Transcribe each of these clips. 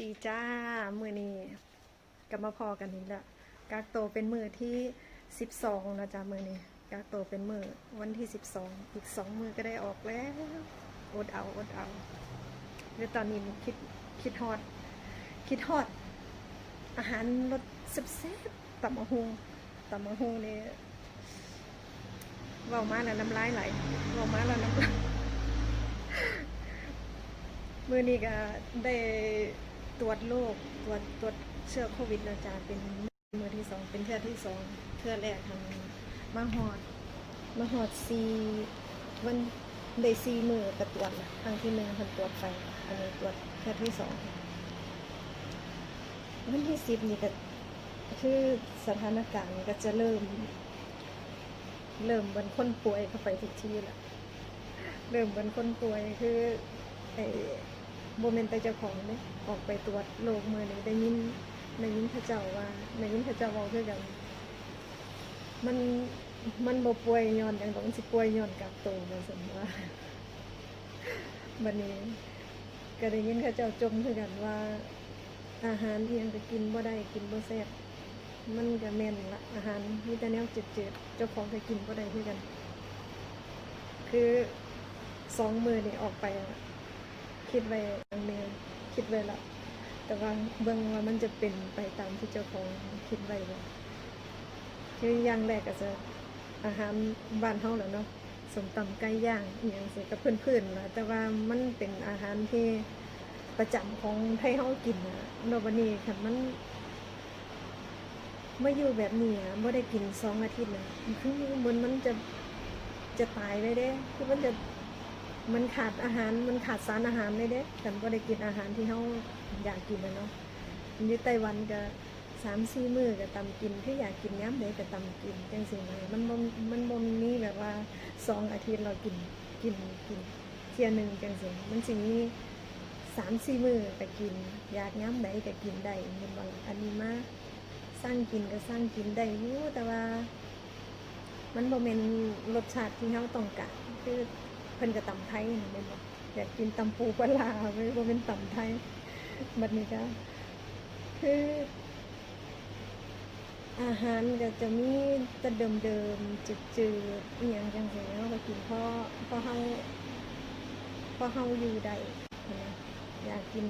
ดีจ้า มือนี้กลับมาพอกันนี้ละกากโตเป็นมือที่สิบสองนะจ้ามือนี้กากโตเป็นมือวันที่สิบสองอีกสองมือก็ได้ออกแล้วอดเอาอดเอาเดี๋ยวตอนนี้คิดคิดฮอด คิดฮอด อาหารรสแซ่บๆตำมะฮุงตำมะฮุงนี่เว้ามาแล้วน้ำลายไหลเว้ามาแล้วน้ำลาย มือนี้ก็ได้ ตรวจโรคตรวจตรวจเชื้อโควิดแล้วจ้าเป็นมือที่สองเป็นเทือที่สองเทือแรกทำมาหอดมาหอดซีวันได้ซีมือก็ตรวจละครั้งที่หนึ่งคนตรวจไปอันนี้ตรวจเทือที่สองวันที่สิบนี่ก็คือสถานการณ์ก็จะเริ่ม เริ่มเหมือนคนป่วยเข้าไปทุกทีละเริ่มเหมือนคนป่วยคือไอ โมเมนต์แต่เจ้าของเนี่ยออกไปตรวจโรคมือนี้ได้ยินได้ยินพระเจ้าว่าได้ยินพระเจ้าบอกคือกัน มันมันบ่ป่วยย้อนอย่างต้องสิป่วยย้อนกักตัวมาสมว่าบัดนี้ก็ได้ยินพระเจ้าจมคือกันว่า อาหารเอียงก็กินบ่ได้กินบ่แซ่บมันก็แม่นละอาหารมีแต่แนวจืดๆเจ้าของก็กินบ่ได้คือกัน คือสองมือนี่ออกไปอะ คิดไว้อย่างหนึงคิดไว้ละแต่ว่าเบิ่งว่ามันจะเป็นไปตามที่เจ้าของคิดไว้บ่คืออย่างแรกก็จะอาหารบ้านเฮาแล้วเนาะสมตำไก่ย่างอหย่างสียกับเพื่อนๆล่ะแต่ว่ามันเป็นอาหารที่ประจำของไทยเฮากินนะเนอกวันนี้ค่ะมันมาอยู่แบบนี้อะบ่ได้กินสองอาทิตย์นะคือเหมือนมันจะจะตายเลยเด้ คือมันจะ มันขาดอาหารมันขาดสารอาหารเลยเด้แต่ก็ได้กินอาหารที่เขาอยากกินนะเนาะอยู่ไต้หวันก็สามสี่มื้อก็ตำกินที่อยากกินย้ำเลยก็ตำกินจังสิเลยมันบ่มันบ่มีแบบว่าสองอาทิตย์เรากินกินกินเที่ยหนึ่งจังสิ่งมันสิมีสามสี่มื้อก็กิน อยากย้ำใดก็กินได้เห็นบ่ล่ะอันนี้มาสร้างกินก็สร้างกินได้อยู่แต่ว่า มันบ่แม่นรสชาติที่เราต้องการคือ พิ่นก็ตำไทยนี่แม่นบ่อยากกินตำปูปลาร้าไม่บ่เป็นตำไทยบัดนี้ก็คืออาหารก็จะมีแต่เดิมๆจืดๆอีหยังจังซี่เนาะก็กินเพราะเพราะเฮาเพราะเฮาอยู่ได้อยากกิน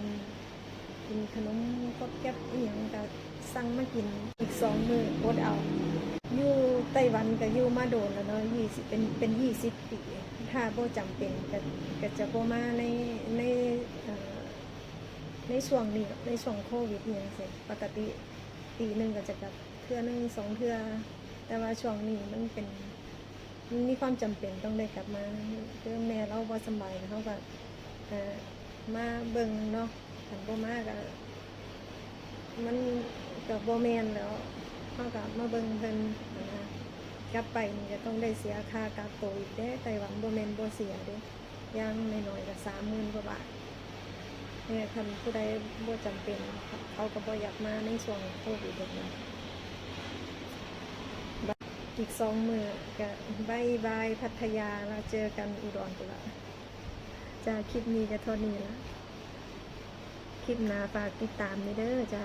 กินขนมก็แก๊บอีหยังก็สั่งมากินอีกสองมื้ออดเอาอยู่ไต้หวันก็อยู่มาโดนแล้วเนาะยี่สิบเป็นเป็นยี่สิบปี ถ้าบ่จำเป็นก็ก็จะบ่มาในในในช่วงนี้ในช่วงโควิดนี่จังซี่ปกติปีหนึงก็จะกลับเทื่อหนึงสองเทื่อแต่ว่าช่วงนี้มันเป็นมันมีความจำเป็นต้องได้กลับมาคือแม่เราบ่สบายเขาก็มาเบิ่งเนาะคันบ่มาก็มันก็บ่แมนแล้วเขาก็มาเบิ่งเพิ่นนะ กลับไปนี่จะต้องได้เสียค่ากักตัวอีกเด้ไต้หวันบ่แม่นบ่เสียเด้อย่างน้อยๆก็30,000กว่าบาทเนี่ยคันผู้ใดบ่จำเป็นเขาก็บ่อยากมาในช่วงโควิดแบบนี้อีกสองมือก็บายบายพัทยาแล้วเจอกันอุดรพุ่นละจ้าคลิปนี้ก็เท่านี้ละคลิปหน้าฝากติดตามนี่เด้อจ้า